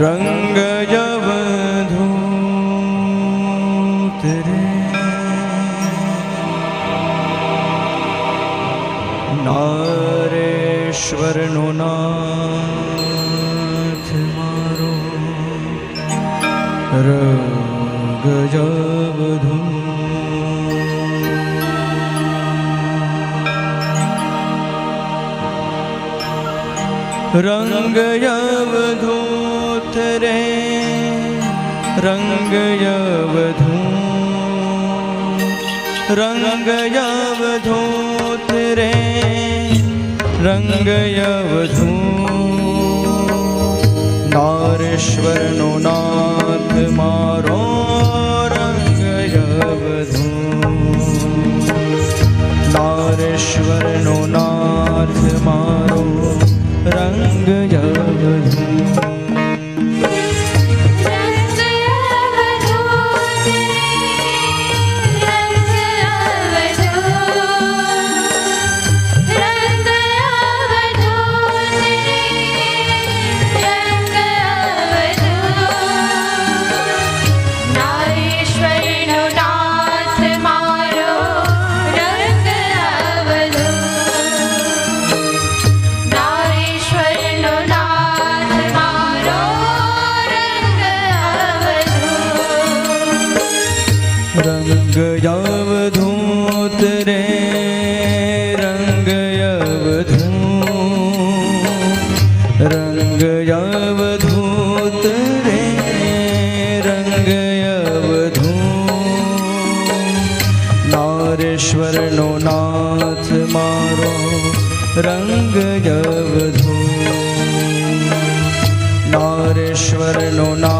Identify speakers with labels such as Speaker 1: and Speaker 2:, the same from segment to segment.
Speaker 1: रङ्गयवधूतरे। नारेश्वरनु नाथ मारो। रङ्गयवधू रङ्गयवधू મારો રગ રંગ યવધૂત રે રંગ યવધૂત રંગ યવધૂત રે રંગ યવધૂત નારેશ્વરનો મારો રંગ જવધો નારેશ્વરનો ના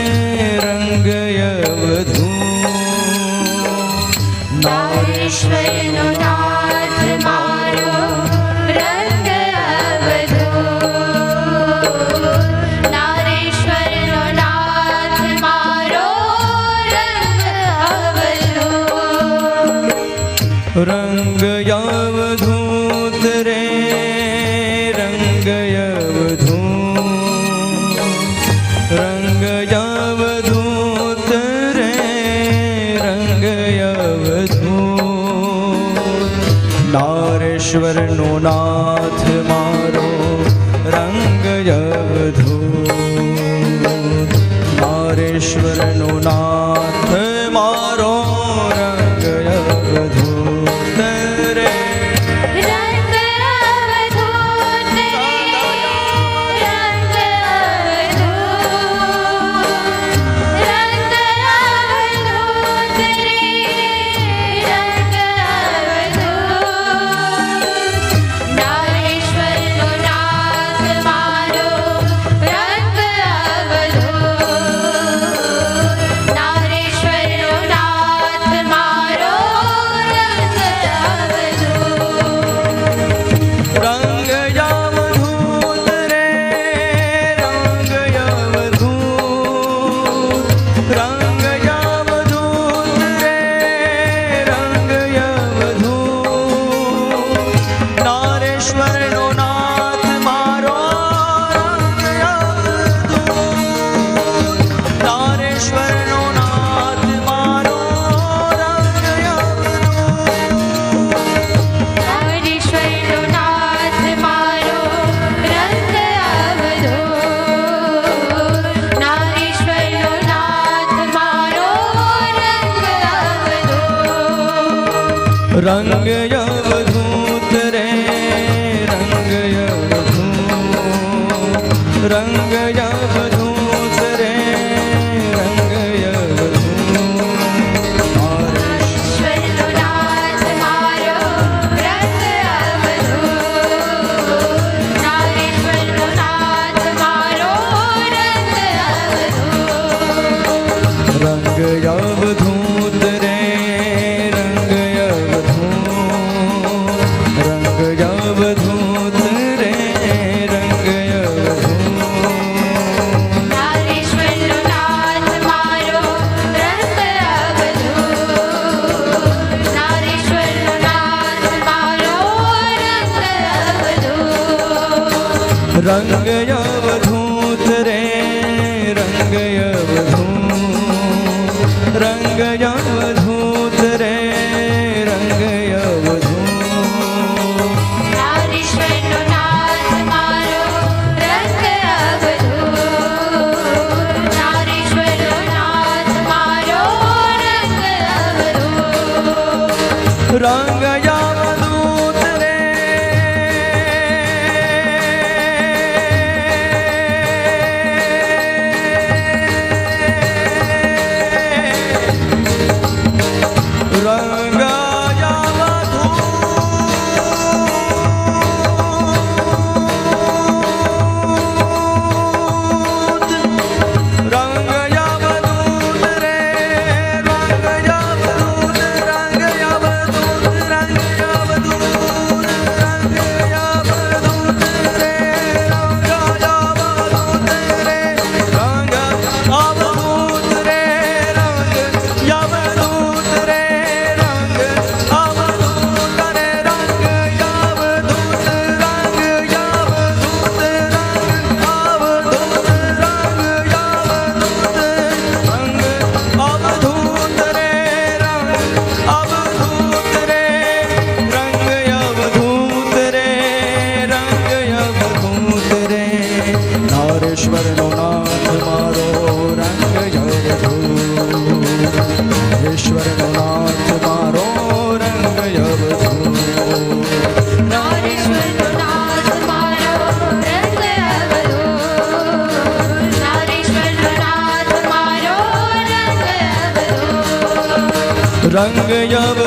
Speaker 2: रङ्गयावधूत रे रङ्गयावधूत રંગ અવધૂત
Speaker 1: રે રંગ
Speaker 2: અવધૂત રંગ અવ
Speaker 1: રંગ રંગ યવ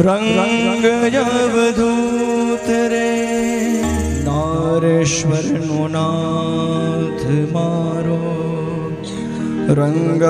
Speaker 1: રંગ અવધૂત રે નારેશ્વરનો નાથ મારો રંગ